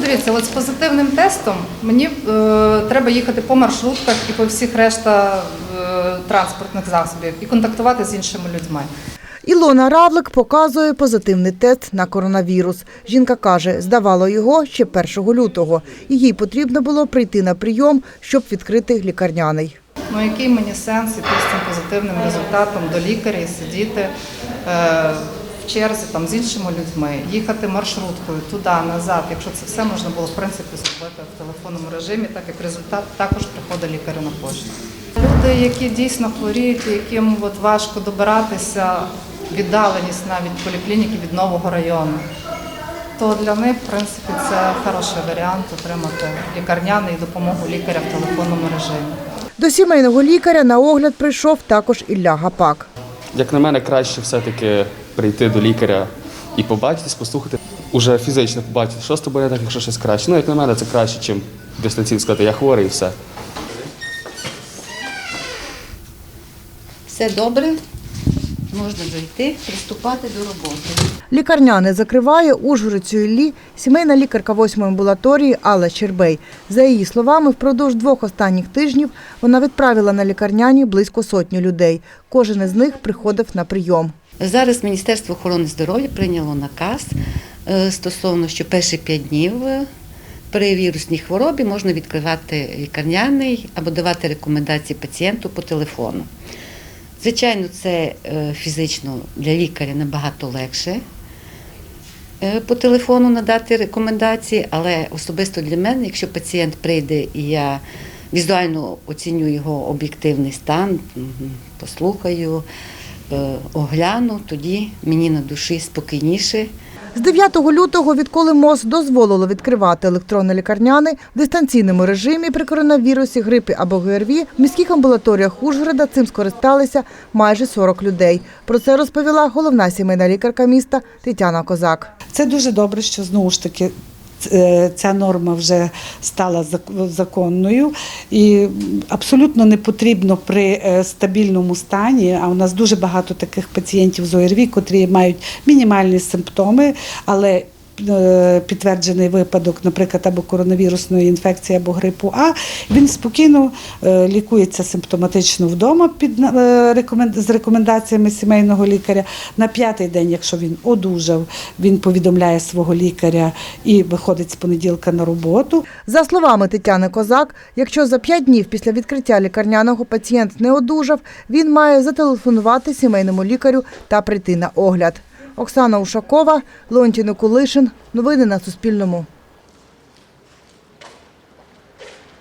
подивіться, от з позитивним тестом мені е, треба їхати по маршрутках і по всіх решта е, транспортних засобів і контактувати з іншими людьми. Ілона Равлик показує позитивний тест на коронавірус. Жінка каже, здавала його ще 1 лютого. І їй потрібно було прийти на прийом, щоб відкрити лікарняний. Ну який мені сенс іти з цим позитивним результатом до лікаря і сидіти е, в черзі там з іншими людьми, їхати маршруткою туди, назад, якщо це все можна було в принципі зробити в телефонному режимі, так як результат також приходить лікарю на пошту. Люди, які дійсно хворіють, яким от важко добиратися, віддаленість навіть поліклініки від нового району. То для них, в принципі, це хороший варіант отримати лікарняний і допомогу лікаря в телефонному режимі. До сімейного лікаря на огляд прийшов також Ілля Гапак. Як на мене, краще все-таки прийти до лікаря і побачитись, послухати, уже фізично побачити, що з тобою так, якщо щось краще. Ну, як на мене, це краще, ніж дистанційно сказати, я хворий і все. Все добре, можна дойти, приступати до роботи. Лікарняне закриває Ужгородцю Іллі сімейна лікарка 8 амбулаторії Алла Щербей. За її словами, впродовж двох останніх тижнів вона відправила на лікарняні близько сотні людей. Кожен із них приходив на прийом. Зараз Міністерство охорони здоров'я прийняло наказ е, стосовно, що перші 5 днів е, при вірусній хворобі можна відкривати лікарняний або давати рекомендації пацієнту по телефону. Звичайно, це е, фізично для лікаря набагато легше по телефону надати рекомендації, але особисто для мене, якщо пацієнт прийде і я візуально оціню його об'єктивний стан, послухаю, огляну, тоді мені на душі спокійніше. З 9 лютого, відколи МОЗ дозволило відкривати електронне лікарняне в дистанційному режимі при коронавірусі, грипі або ГРВІ, в міських амбулаторіях Ужгорода цим скористалися майже 40 людей. Про це розповіла головна сімейна лікарка міста Тетяна Козак. Це дуже добре, що знову ж таки е, ця норма вже стала законною і абсолютно не потрібно при е, стабільному стані. А у нас дуже багато таких пацієнтів з ОРВІ, котрі мають мінімальні симптоми, але е, Підтверджений випадок, наприклад, або коронавірусної інфекції, або грипу А, він спокійно е, лікується симптоматично вдома під е, з рекомендаціями сімейного лікаря. На п'ятий день, якщо він одужав, він повідомляє свого лікаря і виходить з понеділка на роботу. За словами Тетяни Козак, якщо за 5 днів після відкриття лікарняного пацієнт не одужав, він має зателефонувати сімейному лікарю та прийти на огляд. Оксана Ушакова, Леонтій Никулишин. Новини на Суспільному.